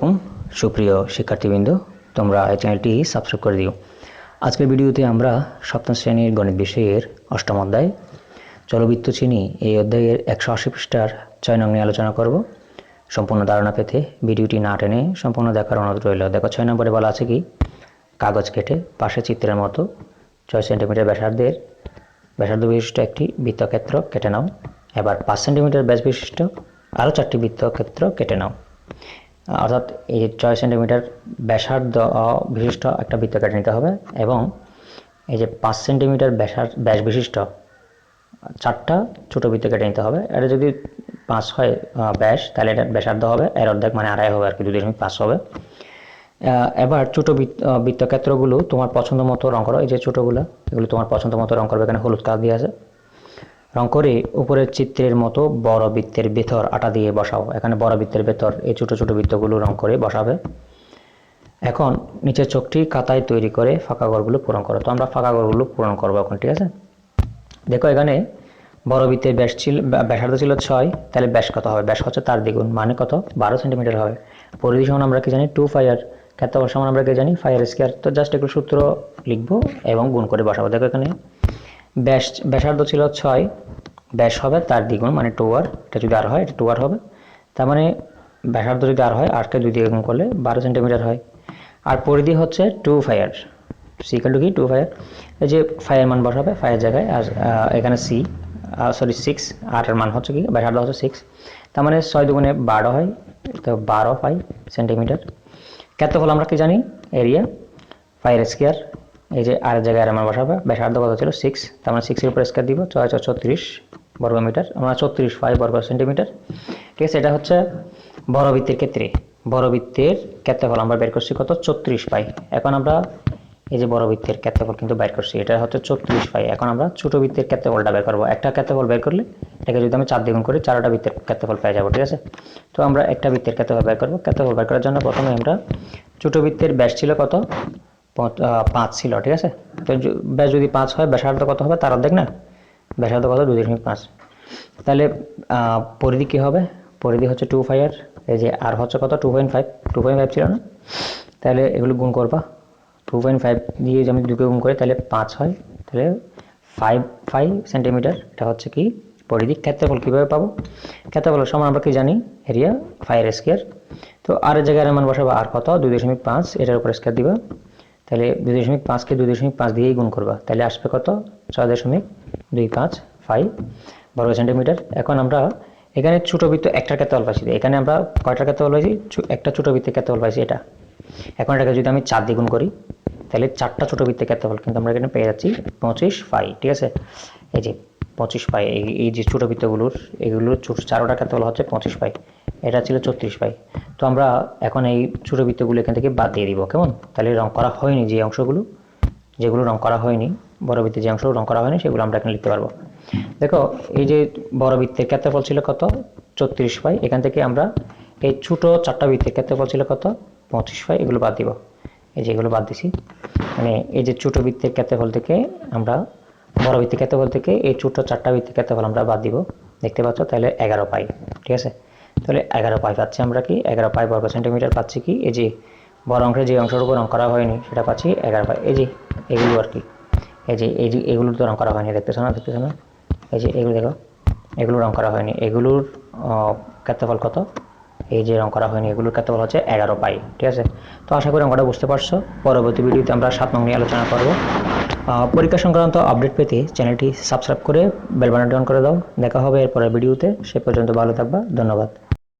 হুম, সুপ্রিয় শিক্ষার্থীবৃন্দ তোমরা এই চ্যানেলটি সাবস্ক্রাইব করে দিও। আজকের ভিডিওতে আমরা সপ্তম শ্রেণির গণিত বিষয়ের অষ্টম অধ্যায় চলবৃত্ত চিনি এই অধ্যায়ের একশো আশি পৃষ্ঠার ছয় নং নিয়ে আলোচনা করব। সম্পূর্ণ ধারণা পেতে ভিডিওটি না টেনে সম্পূর্ণ দেখার অনুরোধ রইল। দেখো ছয় নম্বরে বলা আছে কি? কাগজ কেটে পাশে চিত্রের মতো ছয় সেন্টিমিটার ব্যাসার্ধের ব্যাসার্ধ বিশিষ্ট একটি বৃত্তক্ষেত্র কেটে নাও। এবার পাঁচ সেন্টিমিটার ব্যাস বিশিষ্ট আরও চারটি বৃত্তক্ষেত্র কেটে নাও। অর্থাৎ এই ছয় সেন্টিমিটার ব্যাসার্ধ বিশিষ্ট একটা বৃত্ত কেটে নিতে হবে এবং এই যে পাঁচ সেন্টিমিটার ব্যাসার ব্যাস বিশিষ্ট চারটা ছোটো বৃত্ত কেটে নিতে হবে। এটা যদি পাঁচ হয় ব্যাস, তাহলে এটা ব্যাসার্ধ হবে। এর অর্ধেক মানে আড়াই হবে আর কি, দুই দশমিক পাঁচ হবে। এবার ছোটো বৃত্তক্ষেত্রগুলো তোমার পছন্দ মতো রং করো। এই যে ছোটোগুলো, এগুলো তোমার পছন্দ মতো রং করবে এখানে হলুদ কালার দিয়ে আছে। রং করে উপরের চিত্রের মতো বড় বৃত্তের ভেতর আটা দিয়ে বসাও। এখানে বড় বৃত্তের ভেতর এই ছোট ছোট বৃত্তগুলো রং করে বসাবে। এখন নিচের চোখটি কাতায় তৈরি করে ফাঁকা ঘরগুলো পূরণ করো। তো আমরা ফাঁকা ঘরগুলো পূরণ করব এখন, ঠিক আছে? দেখো এখানে বড় বৃত্তের ব্যাস ছিল, ব্যা- ব্যাসার্ধ ছিল ছয়, তাহলে ব্যাস কত হবে? ব্যাস হচ্ছে তার দ্বিগুণ মানে কত? বারো সেন্টিমিটার হবে। পরিধি সমান আমরা কি জানি? টু ফায়ার ক্ষেত্রফল সমান আমরা কি জানি? Fire square. তো জাস্ট একটু সূত্র লিখব এবং গুণ করে বসাবো। দেখো এখানে ব্যাস, ব্যাসার্ধ ছিল ছয়। ব্যাস হবে তার দ্বিগুণ মানে টু আর এটা যদি আর হয়, এটা টু আর হবে। তার মানে ব্যাসার্ধ যদি আর হয় আরকে দুই দিয়ে করলে বারো সেন্টিমিটার হয়। আর পরিধি হচ্ছে টু ফায়ার সিকাল টু কি? টু ফায়ার এই যে ফায়ার মান বসাবে ফায়ার জায়গায়, আর এখানে সি সরি সিক্স আটের মান হচ্ছে কি? ব্যাসার্ধ হচ্ছে সিক্স তার মানে ছয় দুগুণে বারো হয়, তো বারো ফাই সেন্টিমিটার ক্ষেত্রফল আমরা কি জানি? এরিয়া ফায়ার স্কোয়ার এই যে আর জায়গায় আর আমার বসাবে। ব্যাসার্ধ কত ছিল? সিক্স তার মানে সিক্সের উপর স্কোয়ার দিব। ছয় ছয় ছত্রিশ বর্গ মিটার আমরা ছত্রিশ ফাইভ বর্গ সেন্টিমিটার ঠিক আছে, এটা হচ্ছে বড় বৃত্তের ক্ষেত্রে। বড় বৃত্তের ক্ষেত্রফল আমরা বের করছি কত? ছত্রিশ পাই। এখন আমরা এই যে বড় বৃত্তের ক্ষেত্রফল কিন্তু বের করছি। এটা হচ্ছে ছত্রিশ পাই। এখন আমরা ছোট বৃত্তের ক্ষেত্রফলটা বের করব। একটা ক্ষেত্রফল বের করলে এটাকে যদি আমি চার দ্বিগুণ করি, চারটা বৃত্তের ক্ষেত্রফল পেয়ে যাব। ঠিক আছে? তো আমরা একটা বৃত্তের ক্ষেত্রফল বের করব। ক্ষেত্রফল বের করার জন্য প্রথমে আমরা ছোট বৃত্তের ব্যাস ছিল কত? পঁচ- ছিল, ঠিক আছে? তো ব্যাস যদি পাঁচ হয়, ব্যাসার্ধ কত হবে? তার অর্ধেক না? ব্যাসার্ধ কত? দুই দশমিক পাঁচ। তাহলে পরিধি কী হবে? পরিধি হচ্ছে টু ফাইভ এই যে আর হচ্ছে কত? Two point five two point five ছিল না? তাহলে এগুলো গুণ করবা। টু পয়েন্ট ফাইভ দিয়ে যদি আমি দুটো গুণ করি, তাহলে পাঁচ হয়। তাহলে ফাইভ ফাইভ সেন্টিমিটার এটা হচ্ছে কি? পরিধি ক্ষেত্রফল কীভাবে পাবো? ক্ষেত্রফল সমান আমরা কি জানি? এরিয়া ফায়ার স্কোয়ার তো আর জায়গায় মান বসাবো আর কত? দুই দশমিক পাঁচ, এটার উপর স্কোয়ার দিবা। তাহলে দুই দশমিক পাঁচকে দুই দশমিক পাঁচ দিয়েই গুণ করবা। তাহলে আসবে কত? ছয় দশমিক দুই পাঁচ ফাইভ বর্গ সেন্টিমিটার। এখন আমরা এখানে ছোটো বৃত্ত একটার ক্যাতল পাইছি। এখানে আমরা কয়টার ক্যাতল পাইছি? একটা ছোটো বৃত্তের ক্যাতল পাইছি এটা। এখন এটাকে যদি আমি চার দ্বিগুণ করি, তাহলে চারটা ছোটো বৃত্তের ক্যাতল কিন্তু আমরা এখানে পেয়ে যাচ্ছি পঁচিশ ফাই ঠিক আছে? এই যে পঁচিশ পাই। এই এই যে ছোটো বৃত্তগুলোর এগুলোর ছোট, চারোটা ক্ষেত্রফল হচ্ছে? পঁচিশ পাই। এটা ছিল ছত্রিশ পাই। তো আমরা এখন এই ছোটো বৃত্তগুলো এখান থেকে বাদ দিয়ে দিব, কেমন? তাহলে রং করা হয়নি যে অংশগুলো, যেগুলো রং করা হয়নি, বড় বৃত্তের যে অংশগুলো রং করা হয়নি, সেগুলো আমরা এখানে লিখতে পারব। দেখো, এই যে বড় বৃত্তের ক্ষেত্রফল ছিল কত? ছত্রিশ পাই। এখান থেকে আমরা এই ছোটো চারটা বৃত্তের ক্ষেত্রফল ছিল কত? পঁচিশ পাই। এগুলো বাদ দিব। এই যে এগুলো বাদ দিছি। মানে এই যে ছোটো বৃত্তের ক্ষেত্রফল থেকে আমরা বড় বৃত্তের ক্ষেত্রফল থেকে এই ছোটো চারটা বৃত্তের ক্ষেত্রফল আমরা বাদ দিব। দেখতে পাচ্ছ? তাহলে এগারো পাই, ঠিক আছে? তাহলে এগারো পাই পাচ্ছি আমরা কি? এগারো পাই বর্গ সেন্টিমিটার পাচ্ছি কি? এই যে বড় অংশের যে উপর রং করা হয়নি, সেটা পাচ্ছি এগারো পাই। এই যে এগুলো আর কি। এই যে এই যে এগুলো তো রং করা হয়নি, দেখতেছো না? দেখতেছো না? এই যে এগুলো দেখো, এগুলো রং করা হয়নি। এগুলোর ক্ষেত্রফল কত? এই যে রং করা হয়নি, এগুলোর ক্ষেত্রফল হচ্ছে এগারো পাই, ঠিক আছে? তো আশা করি অঙ্কটা বুঝতে পারছ। পরবর্তী ভিডিওতে আমরা সাত নং নিয়ে আলোচনা করব। পরীক্ষা সংক্রান্ত আপডেট পেতে চ্যানেলটি সাবস্ক্রাইব করে বেল বাটনটি অন করে দাও। দেখা হবে এরপরের ভিডিওতে সে পর্যন্ত ভালো থাকবা। ধন্যবাদ।